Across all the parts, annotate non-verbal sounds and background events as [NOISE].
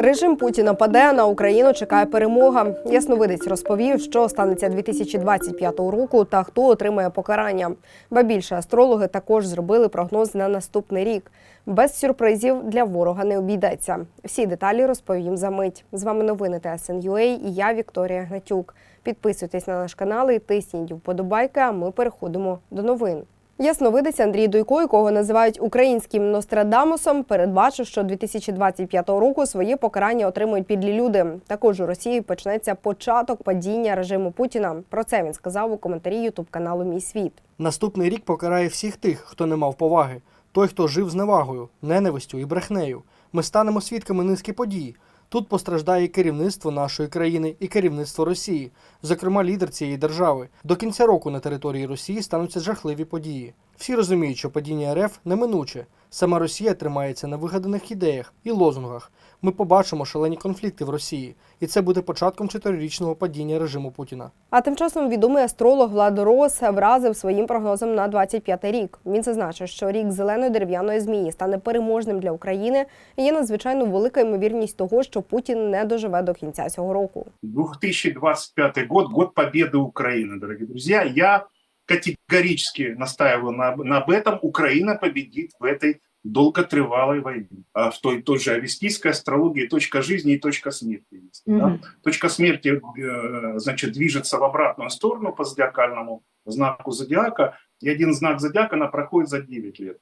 Режим Путіна паде на Україну. Чекає перемога. Ясновидець розповів, що станеться 2025 року та хто отримає покарання. Ба більше астрологи також зробили прогноз на наступний рік. Без сюрпризів для ворога не обійдеться. Всі деталі розповім за мить. З вами новини ТСНЮА і я Вікторія Гнатюк. Підписуйтесь на наш канал і тисніть вподобайки. А ми переходимо до новин. Ясновидець Андрій Дуйко, якого називають українським Нострадамусом, передбачив, що 2025 року своє покарання отримують підлі люди. Також у Росії почнеться початок падіння режиму Путіна. Про це він сказав у коментарі Ютуб каналу Мій світ. Наступний рік покарає всіх тих, хто не мав поваги, той, хто жив з невагою, ненавистю і брехнею. Ми станемо свідками низки подій. Тут постраждає керівництво нашої країни і керівництво Росії, зокрема лідер цієї держави. До кінця року на території Росії стануться жахливі події. Всі розуміють, що падіння РФ неминуче. Сама Росія тримається на вигаданих ідеях і лозунгах. Ми побачимо шалені конфлікти в Росії, і це буде початком чотирирічного падіння режиму Путіна. А тим часом відомий астролог Влад Рос вразив своїм прогнозом на 25-й рік. Він зазначив, що рік зеленої дерев'яної змії стане переможним для України. І є надзвичайно велика ймовірність того, що Путін не доживе до кінця цього року. 2025 год, год победы Украины, дорогие друзья. Я категорически настаиваю на, на об этом. Украина победит в этой долготривалой войне. А в той, той же авестийской астрологии точка жизни и точка смерти есть. да. Точка смерти, э, значит, движется в обратную сторону по зодиакальному знаку зодиака, и один знак зодиака, она проходит за 9 лет.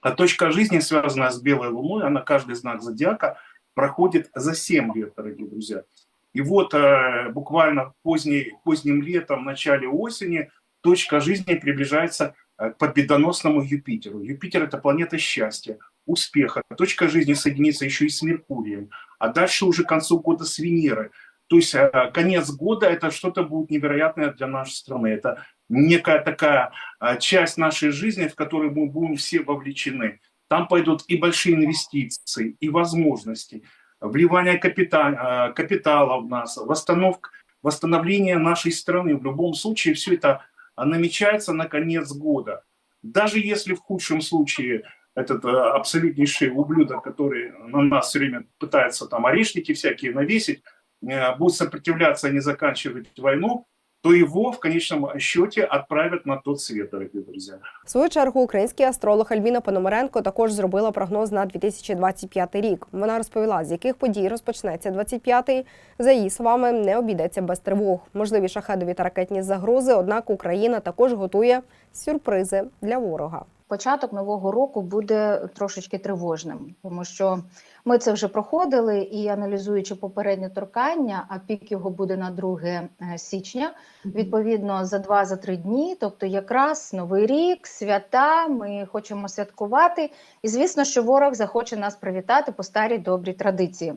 А точка жизни, связанная с белой луной, она каждый знак зодиака проходит за 7 лет, дорогие друзья. И вот э, буквально поздней, поздним летом, начале осени точка жизни приближается э, к победоносному Юпитеру. Юпитер – это планета счастья, успеха. Точка жизни соединится еще и с Меркурием. А дальше уже к концу года с Венерой. То есть э, конец года – это что-то будет невероятное для нашей страны. Это некая такая э, часть нашей жизни, в которой мы будем все вовлечены. Там пойдут и большие инвестиции, и возможности, вливание капитала, капитала в нас, восстановка, восстановление нашей страны. В любом случае все это а, намечается на конец года. Даже если в худшем случае этот э, абсолютнейший ублюдок, который на нас все время пытается там орешники всякие навесить, э, будет сопротивляться и не заканчивать войну, то его в конечном счете отправят на тот свет, дорогие друзья. В свою чергу український астролог Альбіна Пономаренко також зробила прогноз на 2025 рік. Вона розповіла, з яких подій розпочнеться 25-й. За її словами, не обійдеться без тривог. Можливі шахедові та ракетні загрози. Однак Україна також готує сюрпризи для ворога. Початок нового року буде трошечки тривожним, тому що ми це вже проходили і аналізуючи попереднє торкання, а пік його буде на 2 е, січня. Відповідно, за 2-3 дні, тобто якраз новий рік, свята. Ми хочемо святкувати. І звісно, що ворог захоче нас привітати по старій добрій традиції.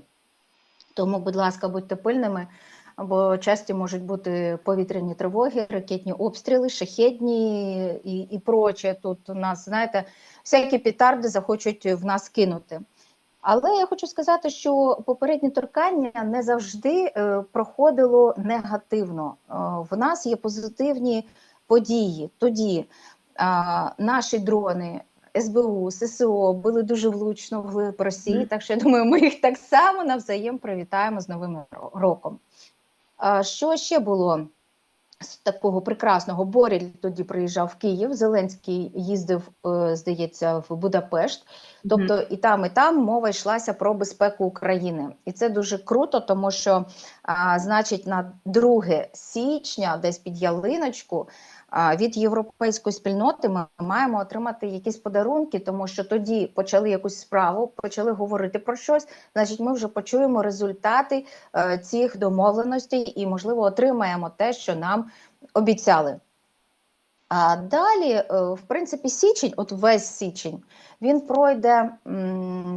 Тому, будь ласка, будьте пильними. Бо часті можуть бути повітряні тривоги, ракетні обстріли, шахедні і, і проче. Тут у нас, знаєте, всякі петарди захочуть в нас кинути. Але я хочу сказати, що попереднє торкання не завжди е, проходило негативно. Е, в нас є позитивні події. Тоді е, наші дрони. СБУ, ССО були дуже влучно в Росії, так що я думаю, ми їх так само навзаєм привітаємо з Новим роком. Що ще було з такого прекрасного? Боріль тоді приїжджав в Київ. Зеленський їздив, е, здається, в Будапешт. Тобто і там, і там мова йшлася про безпеку України, і це дуже круто, тому що, а, значить, на 2 січня, десь під ялиночку. Від європейської спільноти ми маємо отримати якісь подарунки, тому що тоді почали якусь справу, почали говорити про щось. Значить, ми вже почуємо результати е, цих домовленостей і, можливо, отримаємо те, що нам обіцяли. А далі, е, в принципі, січень, от весь січень, він пройде,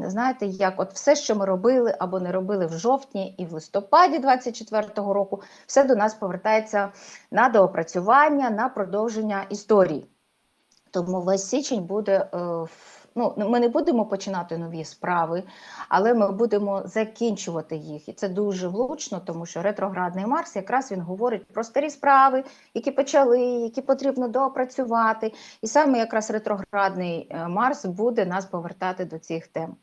знаєте, як от все, що ми робили або не робили в жовтні і в листопаді 24-го року, все до нас повертається на доопрацювання, на продовження історії. Тому весь січень буде. е, в- Ну, ми не будемо починати нові справи, але ми будемо закінчувати їх. І це дуже влучно, тому що ретроградний Марс якраз він говорить про старі справи, які почали, які потрібно доопрацювати. І саме якраз ретроградний е, Марс буде нас повертати до цих тем.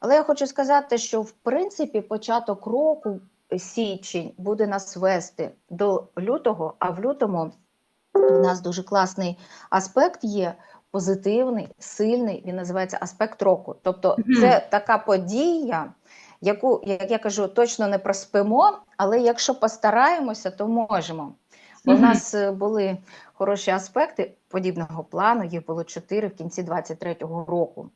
Але я хочу сказати, що в принципі початок року, січень, буде нас вести до лютого, а в лютому в нас дуже класний аспект є. Позитивний, сильний, він називається аспект року. Тобто, це така подія, яку, як я кажу, точно не проспимо, але якщо постараємося, то можемо. Бо Мгм. нас е, були хороші аспекти подібного плану, їх було чотири в кінці 23-го року.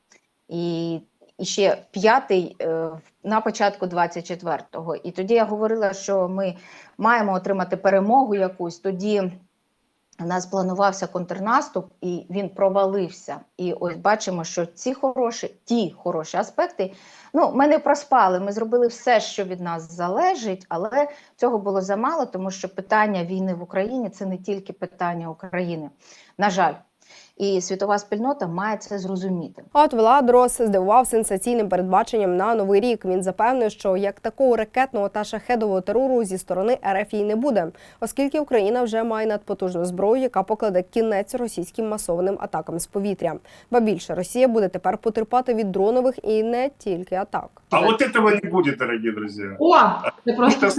І, і ще п'ятий е, на початку 24-го. І тоді я говорила, що ми маємо отримати перемогу якусь. Тоді у нас планувався контрнаступ, і він провалився. І ось бачимо, що ці хороші, ті хороші аспекти. Ну, ми не проспали. Ми зробили все, що від нас залежить, але цього було замало, тому що питання війни в Україні це не тільки питання України. На жаль, і світова спільнота має це зрозуміти. От Владрос здивував сенсаційним передбаченням на новий рік. Він запевнив, що як такого ракетного та шахедового терору зі сторони РФ не буде, оскільки Україна вже має надпотужну зброю, яка покладе кінець російським масованим атакам з повітря. Ба більше Росія буде тепер потерпати від дронових і не тільки атак. А вот этого не будет, дорогие друзья. О, це просто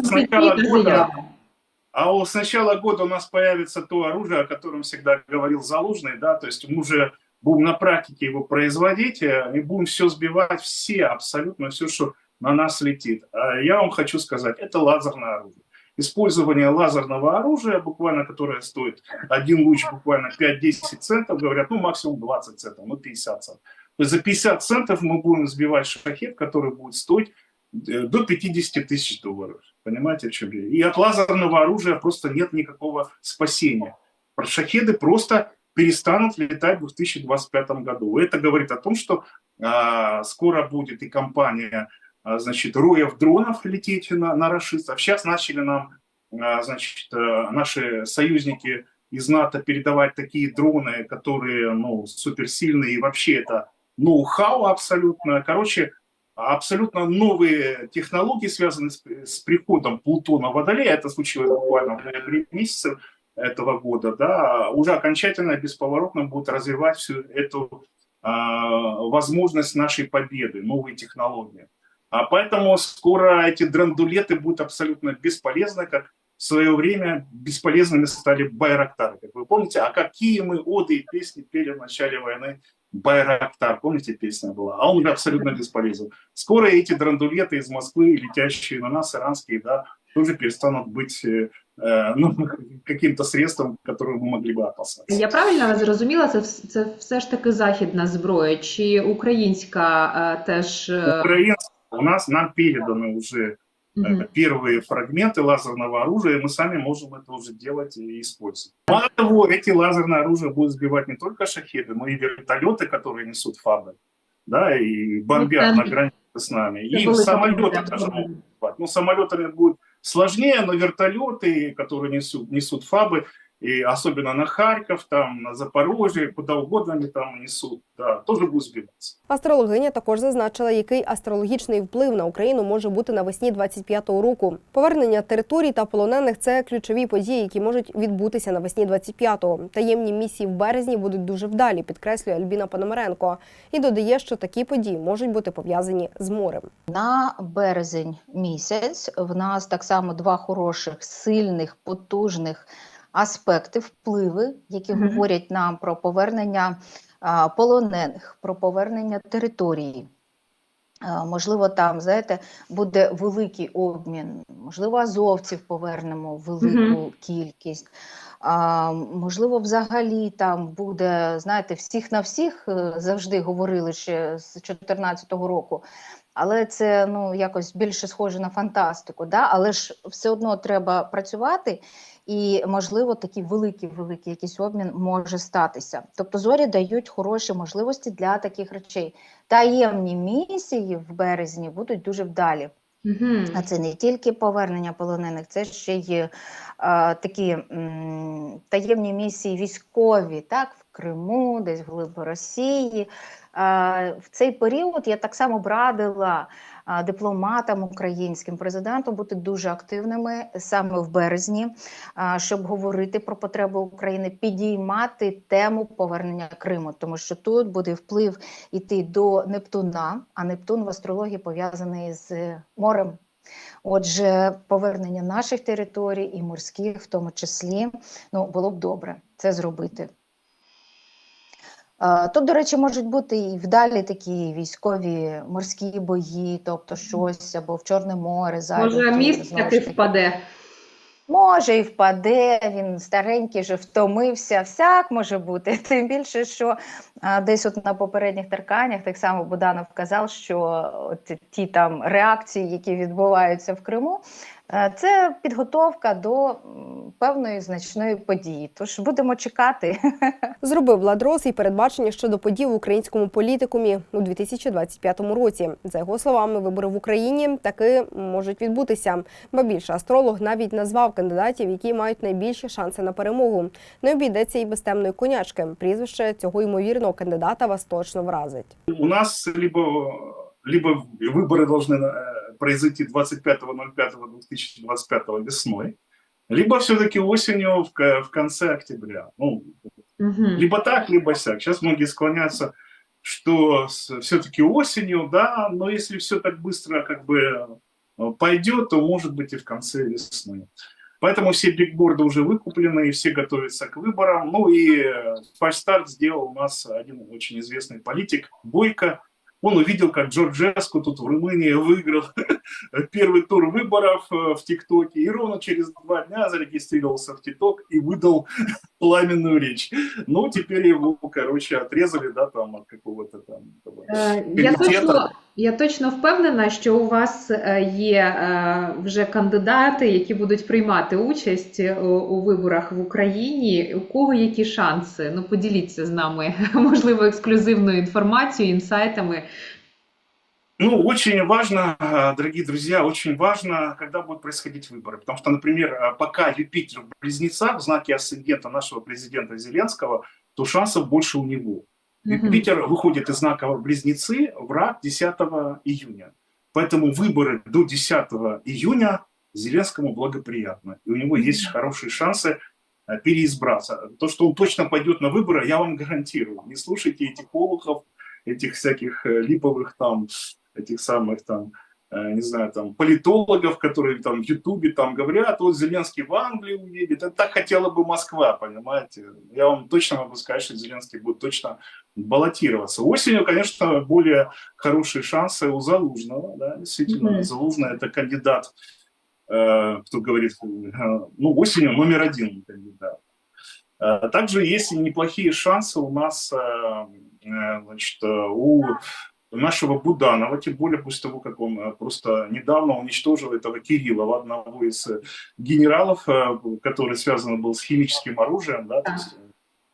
А с начала года у нас появится то оружие, о котором всегда говорил Залужный, да, то есть мы уже будем на практике его производить э, и будем все сбивать, все, абсолютно все, что на нас летит. А я вам хочу сказать, это лазерное оружие. Использование лазерного оружия, буквально которое стоит один луч буквально 5-10 центов, говорят, ну максимум 20 центов, ну 50 центов. То есть за 50 центов мы будем сбивать шахет, который будет стоить э, до 50 тысяч долларов. Понимаете, о чем я? И от лазерного оружия просто нет никакого спасения. Шахеды просто перестанут летать в 2025 году. Это говорит о том, что а, скоро будет и компания, а, значит, роев дронов лететь на, на расистов. Сейчас начали нам, а, значит, э, наши союзники из НАТО передавать такие дроны, которые, ну, суперсильные, и вообще это ноу-хау абсолютно. Короче, абсолютно новые технологии, связанные с, с приходом Плутона в Водолея, это случилось буквально в ноябре месяце этого года, да, уже окончательно, бесповоротно будут развивать всю эту а, возможность нашей победы, новые технологии. А поэтому скоро эти драндулеты будут абсолютно бесполезны, как в свое время бесполезными стали байрактары, как вы помните. А какие мы оды и песни пели в начале войны Байрактар, помните, песня была? А он уже абсолютно бесполезен. Скоро эти драндулеты из Москвы, летящие на нас, иранские, да, тоже перестанут быть э, э, ну, [LAUGHS] каким-то средством, которым мы могли бы опасаться. Я правильно вас зрозуміла, це, вс- це все ж таки західна зброя, чи українська е, теж. е, Украинцы у нас, нам переданы Мгм. э, первые фрагменты лазерного оружия, и мы сами можем это уже делать и использовать. Мало того, эти лазерные оружия будут сбивать не только шахеды, но и вертолеты, которые несут фабы, да, и бомбят Ну, на там- границе с нами. И самолеты даже могут сбивать. Ну, самолетами будет сложнее, но вертолеты, которые несут, несут фабы, и особенно на Харьков, там, на Запорожье, куда угодно они там несут, да, тоже будут сбиваться. Астрологиня також зазначила, який астрологічний вплив на Україну може бути навесні 25-го року. Повернення територій та полонених це ключові події, які можуть відбутися навесні 25-го. Таємні місії в березні будуть дуже вдалі, підкреслює Альбіна Пономаренко. І додає, що такі події можуть бути пов'язані з морем. На березень місяць в нас так само два хороших, сильних, потужних аспекти, впливи, які Мгм. говорять нам про повернення а, полонених, про повернення території. А, Можливо, там, знаєте, буде великий обмін, можливо, азовців повернемо велику кількість. А, можливо, взагалі там буде, знаєте, всіх на всіх е, завжди говорили ще з 2014 року. Але це ну якось більше схоже на фантастику. Да? Але ж все одно треба працювати, і можливо такий великий великий якийсь обмін може статися. Тобто зорі дають хороші можливості для таких речей. Таємні місії в березні будуть дуже вдалі. Мгм. А це не тільки повернення полонених, це ще й е, такі м, таємні місії військові, так, в Криму, десь в глиб Росії. Е, в цей період я так само б радила дипломатам українським президенту бути дуже активними саме в березні, щоб говорити про потреби України, підіймати тему повернення Криму, тому що тут буде вплив іти до Нептуна, а Нептун в астрології пов'язаний з морем. Отже, повернення наших територій і морських, в тому числі, ну було б добре це зробити. Е, Тут, до речі, можуть бути і вдалі такі військові морські бої, тобто щось або в Чорне море зайдуть, Може, е, міст таки впаде. Може, і впаде, він старенький, вже втомився, всяк може бути. [LAUGHS] Тим більше, що а, десь от на попередніх терканнях так само Буданов казав, що от ті там реакції, які відбуваються в Криму, е, це підготовка до м, певної значної події. Тож будемо чекати. [LAUGHS] Зробив Ладрос і передбачення щодо подій в українському політикумі у 2025 році. За його словами, вибори в Україні таки можуть відбутися. Ба більше астролог навіть назвав кандидатів, які мають найбільші шанси на перемогу. Не обійдеться і без темної конячки. Прізвище цього ймовірного кандидата вас точно вразить. У нас либо, либо выборы должны э, произойти 25.05.2025 весной, либо все-таки осенью в, в конце октября. Ну, Мгм. либо так, либо сяк. Сейчас многие склонятся, что все-таки осенью, да, но если все так быстро как бы э, пойдет, то может быть и в конце весны. Поэтому все бигборды уже выкуплены, и все готовятся к выборам. Ну и э, фальстарт сделал у нас один очень известный политик Бойко. Он увидел, как Джорджеску тут в Румынии выиграл [LAUGHS] первый тур выборов э, в ТикТоке, и ровно через два дня зарегистрировался в ТикТок и выдал [LAUGHS] пламенную речь. Ну, теперь его, короче, отрезали, да, там от какого-то там... этого Е, Я комітету. точно, я точно впевнена, що у вас е, є е, вже кандидати, які будуть приймати участь е, у, у виборах в Україні. У кого які шанси? Ну, поділіться з нами, [LAUGHS] можливо, ексклюзивною інформацією, інсайтами. Ну, очень важно, э, дорогие друзья, очень важно, когда будут происходить выборы. Потому что, например, э, пока Юпитер в близнецах, в знаке асцендента нашего президента Зеленского, то шансов больше у него. Юпитер выходит из знака близнецы в рак 10 июня. Поэтому выборы до 10 июня Зеленскому благоприятно. И у него есть хорошие шансы э, переизбраться. То, что он точно пойдет на выборы, я вам гарантирую. Не слушайте этих олухов, этих всяких э, липовых там, этих самых там, э, не знаю, там, политологов, которые там в Ютубе там говорят, вот Зеленский в Англию уедет. Это так хотела бы Москва, понимаете? Я вам точно могу сказать, что Зеленский будет точно баллотироваться. Осенью, конечно, более хорошие шансы у Залужного, да, действительно. Мгм. Залужный это кандидат, э, кто говорит, э, ну, осенью номер один кандидат. Э, Также есть и неплохие шансы у нас, э, значит, у нашего Буданова, тем более после того, как он просто недавно уничтожил этого Кириллова, одного из генералов, который связан был с химическим оружием, да, то есть,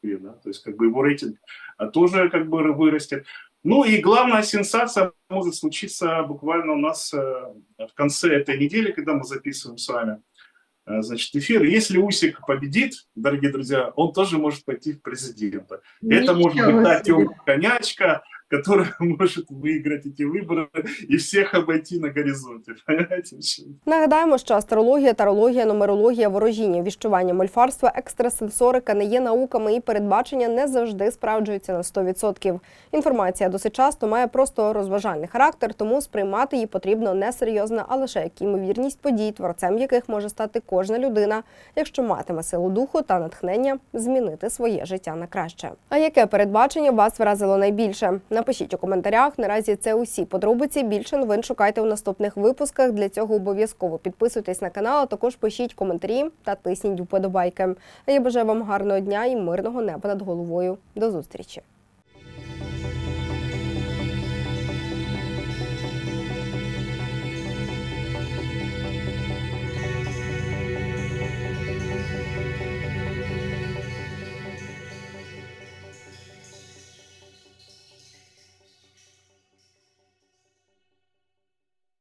да, то есть как бы его рейтинг э, тоже как бы вырастет. Ну и главная сенсация может случиться буквально у нас э, в конце этой недели, когда мы записываем с вами э, значит, эфир. Если Усик победит, дорогие друзья, он тоже может пойти в президенты. Это может быть та темная конячка, которая [LAUGHS] может выиграть эти выборы и всех обойти на горизонте. Понимаете? [LAUGHS] в чем? Нагадаємо, що астрологія, тарологія, нумерологія, ворожіння, віщування, мольфарство, екстрасенсорика не є науками і передбачення не завжди справджуються на 100%. Інформація досить часто має просто розважальний характер, тому сприймати її потрібно не серйозно, а лише як ймовірність подій, творцем яких може стати кожна людина, якщо матиме силу духу та натхнення змінити своє життя на краще. А яке передбачення вас вразило найбільше? Напишіть у коментарях. Наразі це усі подробиці. Більше новин шукайте у наступних випусках. Для цього обов'язково підписуйтесь на канал, а також пишіть коментарі та тисніть вподобайки. А я бажаю вам гарного дня і мирного неба над головою. До зустрічі!